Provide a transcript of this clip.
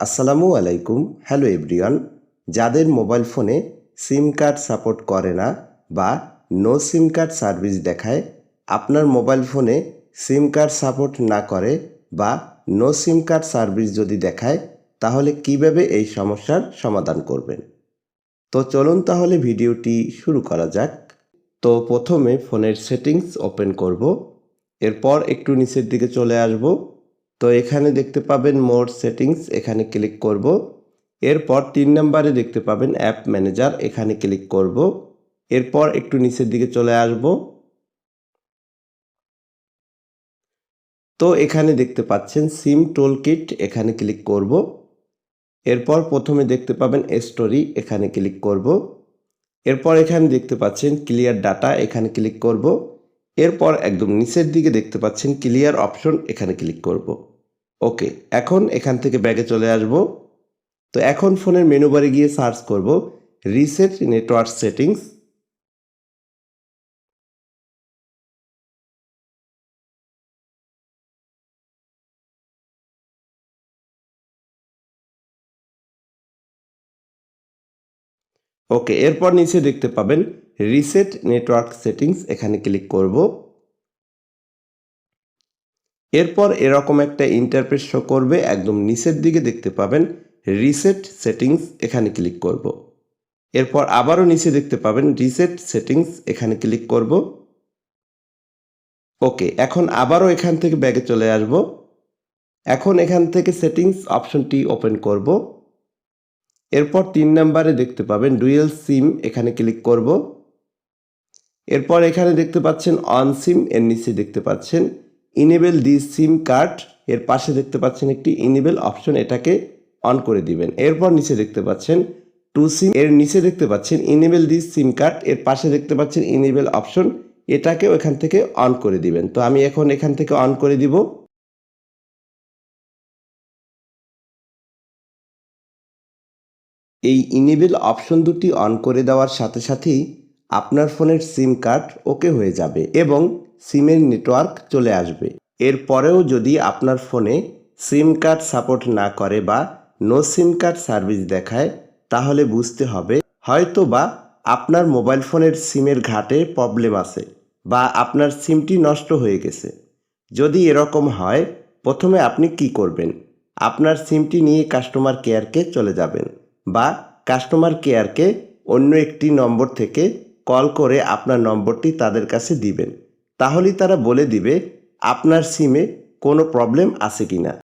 আসসালামু আলাইকুম, hello everyone. যাদের মোবাইল ফোনে সিম কার্ড সাপোর্ট করে না বা নো সিম কার্ড সার্ভিস দেখায়, আপনার মোবাইল ফোনে সিম কার্ড সাপোর্ট না করে বা নো সিম কার্ড সার্ভিস যদি দেখায়, তাহলে কীভাবে এই সমস্যার সমাধান করবেন? তো চলুন তাহলে ভিডিওটি শুরু করা যাক। তো প্রথমে ফোনের সেটিংস ওপেন করব। এরপর একটু নিচের দিকে চলে আসব। তো এখানে দেখতে পাবেন মোর সেটিংস, এখানে ক্লিক করব। এরপর তিন নম্বরে দেখতে পাবেন অ্যাপ ম্যানেজার, এখানে ক্লিক করব। এরপর একটু নিচের দিকে চলে আসব। তো এখানে দেখতে পাচ্ছেন সিম টোল কিট এখানে ক্লিক করব। এরপর প্রথমে দেখতে পাবেন স্টোরি, এখানে ক্লিক করব। এরপর এখানে দেখতে পাচ্ছেন ক্লিয়ার ডাটা, এখানে ক্লিক করব। এরপর একদম নিচের দিকে দেখতে পাচ্ছেন ক্লিয়ার অপশন এখানে ক্লিক করব। ওকে এখন এখান থেকে ব্যাগে চলে আসব। তো এখন ফোনের মেনু বারে গিয়ে সার্চ করব রিসেট নেটওয়ার্ক সেটিংস ওকে এরপর নিচে দেখতে পাবেন রিসেট নেটওয়ার্ক সেটিংস এখানে ক্লিক করব। এরপর এরকম একটা ইন্টারফেস শো করবে, একদম নিচের দিকে দেখতে পাবেন রিসেট সেটিংস এখানে ক্লিক করব। এরপর আবারও নিচে দেখতে পাবেন রিসেট সেটিংস এখানে ক্লিক করব। ওকে, এখন আবারও এখান থেকে ব্যাগে চলে আসব। এখন এখান থেকে সেটিংস অপশনটি ওপেন করব। এরপর তিন নাম্বারে দেখতে পাবেন ডুয়েল সিম এখানে ক্লিক করব। এরপর এখানে দেখতে পাচ্ছেন অন সিম এর নিচে দেখতে পাচ্ছেন ইনেবেল দি সিম কার্ড এর পাশে দেখতে পাচ্ছেন একটি ইনেবেল অপশন এটাকে অন করে দিবেন। এরপর নিচে দেখতে পাচ্ছেন টু সিম এর নিচে দেখতে পাচ্ছেন ইনেবেল দি সিম কার্ড এর পাশে দেখতে পাচ্ছেন ইনেবেল অপশন এটাকেও এখান থেকে অন করে দিবেন। তো আমি এখন এখান থেকে অন করে দিব। এই ইনেবেল অপশন দুটি অন করে দেওয়ার সাথে সাথেই আপনার ফোনের সিম কার্ড ওকে হয়ে যাবে এবং সিমের নেটওয়ার্ক চলে আসবে। এরপরেও যদি আপনার ফোনে সিম কার্ড সাপোর্ট না করে বা নো সিম কার্ড সার্ভিস দেখায়, তাহলে বুঝতে হবে হয়তো বা আপনার মোবাইল ফোনের সিমের ঘাটে প্রবলেম আছে বা আপনার সিমটি নষ্ট হয়ে গেছে। যদি এরকম হয়, প্রথমে আপনি কি করবেন? আপনার সিমটি নিয়ে কাস্টমার কেয়ারকে চলে যাবেন বা কাস্টমার কেয়ারকে অন্য একটি নম্বর থেকে কল করে আপনার নম্বরটি তাদের কাছে দিবেন। তাহলেই তারা বলে দিবে, আপনার সিমে কোনো প্রবলেম আছে কি না